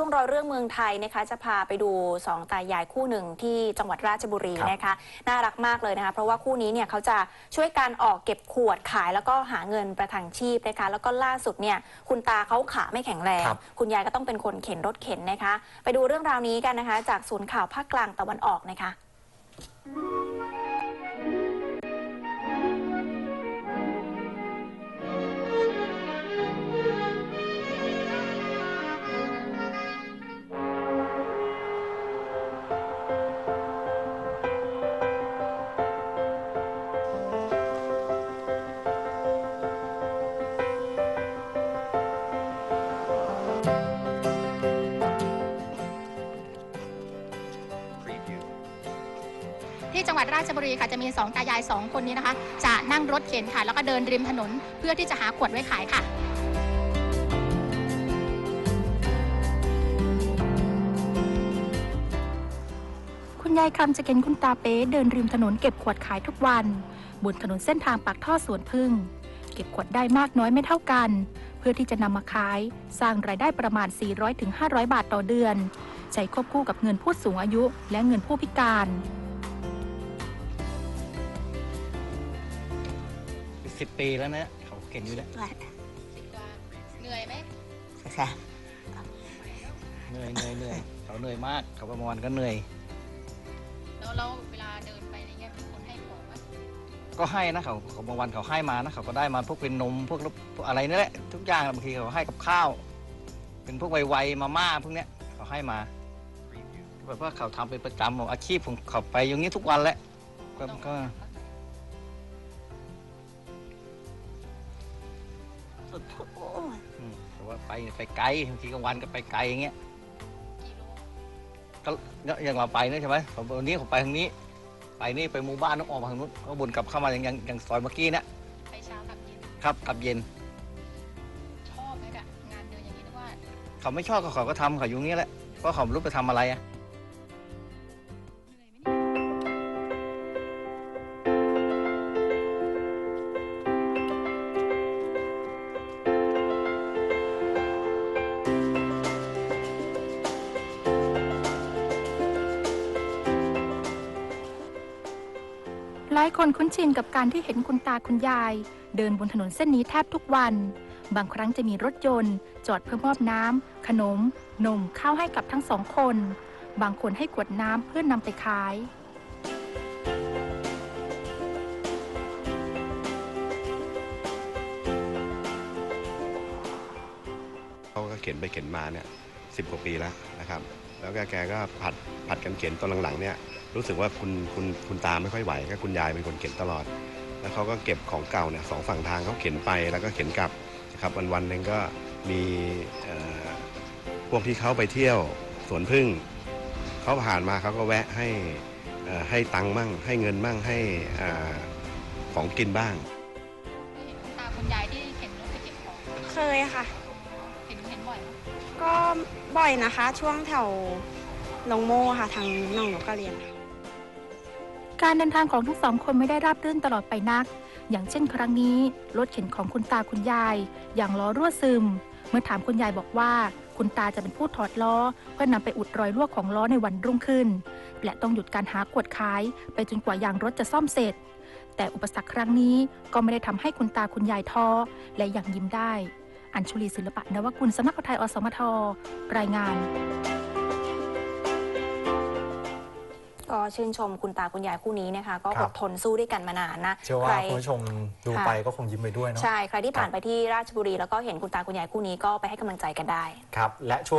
ช่วงรอยเรื่องเมืองไทยนะคะ จะพาไปดูสองตายายคู่หนึ่งที่จังหวัดราชบุรีครับนะคะ น่ารักมากเลยนะคะ เพราะว่าคู่นี้เนี่ยเขาจะช่วยการออกเก็บขวดขายแล้วก็หาเงินประทังชีพนะคะ แล้วก็ล่าสุดเนี่ยคุณตาเขาขาไม่แข็งแรงครับคุณยายก็ต้องเป็นคนเข็นรถเข็นนะคะ ไปดูเรื่องราวนี้กันนะคะ จากศูนย์ข่าวภาคกลางตะวันออกนะคะ ที่จังหวัดราชบุรีค่ะจะมีสองตายายสองคนนี้นะคะ จะนั่งรถเข็นค่ะ แล้วก็เดินริมถนนเพื่อที่จะหาขวดไว้ขายค่ะคุณยายคำจะเห็นคุณตาเป๊เดินริมถนนเก็บขวดขายทุกวัน บนถนนเส้นทางปากท่อสวนพึ่ง เก็บขวดได้มากน้อยไม่เท่ากัน เพื่อที่จะนำมาขาย สร้างรายได้ประมาณ 400-500 บาทต่อเดือน ใช้ควบคู่กับเงินผู้สูงอายุและเงินผู้พิการ สิบปีแล้วนะเขาเข็นอยู่แล้วเหนื่อยไหมค่ะ เหนื่อยเหนื่อยเหนื่อยเขาเหนื่อยมากเขาประมาณก็เหนื่อย แล้วเราเวลาเดินไปอะไรเงี้ยมีคนให้ของไหมก็ให้นะเขาเขาบางวันเขาให้มานะเขาก็ได้มาพวกเป็นนมพวกพวกอะไรนี่แหละทุกอย่างบางทีเขาให้กับข้าว เป็นพวกไวๆมาม่าพวกเนี้ยเขาให้มาแบบว่าเขาทำเป็นประจำของอาชีพของเขาไปอย่างนี้ทุกวันแหละก็ก็อื มแต่ว่าไปไปไกลบางทีกลางวันก็ไปไกลอย่างเงี้ยกี่โลก็อย่างเราไปนะใช่ไหมผมวันนี้ผมไปทางนี้ ไปนี่ไปหมู่บ้านต้องออกมาทางนู้นก็วนกลับเข้ามาอย่างอย่างอย่างซอยเมื่อกี้เนะไปเช้ากับเย็นครับกลับเย็นชอบไหมกะงานเดินอย่างนี้หรือว่า เขาไม่ชอบก็เขาก็ทำเขาอยู่อย่างนี้แหละเพราะเขาไม่รู้ไปทำอะไรอะ ลายคนคุ้นชินกับการที่เห็นคุณตาคุณยาย เดินบนถนนเส้นนี้แทบทุกวัน บางครั้งจะมีรถยนต์ จอดเพื่อมอบน้ำขนม นมข้าวให้กับทั้งสองคน บางคนให้ขวดน้ำเพื่อนนำไปขายเขาก็เข็นไปเข็นมาเนี่ยสิบกว่าปีแล้วนะครับ แล้วก็แกก็ผัดผัดกันเข็นตอนหลังๆเนี่ยรู้สึกว่าคุณคุณคุณตาไม่ค่อยไหวก็คุณยายเป็นคนเข็นตลอด แล้วเขาก็เก็บของเก่าเนี่ยสองฝั่งทางเขาเข็นไปแล้วก็เข็นกลับนะครับวันวันๆหนึ่งก็มีเอ่อพวกที่เขาไปเที่ยวสวนพึ่งเขาผ่านมาเขาก็แวะให้เอ่อให้ตังค์มั่ง ให้เงินมั่งให้อ่าของกินบ้าง เห็นคุณตาคุณยายที่เข็นรถไปเก็บของ เคยค่ะเห็นเห็น บ่อยไหมก็บ่อยนะคะ ช่วงแถวหนองโมค่ะทางหนองนกกระเรียนค่ะการเดินทางของทั้งสองคนไม่ได้ราบรื่นตลอดไปนัก อย่างเช่นครั้งนี้รถเข็นของคุณตาคุณยาย อย่างล้อรั่วซึม เมื่อถามคุณยายบอกว่า คุณตาจะเป็นผู้ถอดล้อ เพื่อนำไปอุดรอยรั่วของล้อในวันรุ่งขึ้น และต้องหยุดการหาขวดขาย ไปจนกว่ายางรถจะซ่อมเสร็จ แต่อุปสรรคครั้งนี้ก็ไม่ได้ทำให้คุณตาคุณยายท้อและยังยิ้มได้ อัญชุลีศิลปะนวกุลสำนักข่าวไทยอสมทรายงานก็ชื่นชมคุณตาคุณยายคู่นี้นะคะ ก็ครัอบดทนสู้ด้วยกันมานานนะเชื่อว่าใครคุณผู้ชมดูค่ะไปก็คงยิ้มไปด้วยเนาะใช่ ใครที่ผ่านครับไปที่ราชบุรีแล้วก็เห็นคุณตาคุณยายคู่นี้ก็ไปให้กำลังใจกันได้ครับและช่วง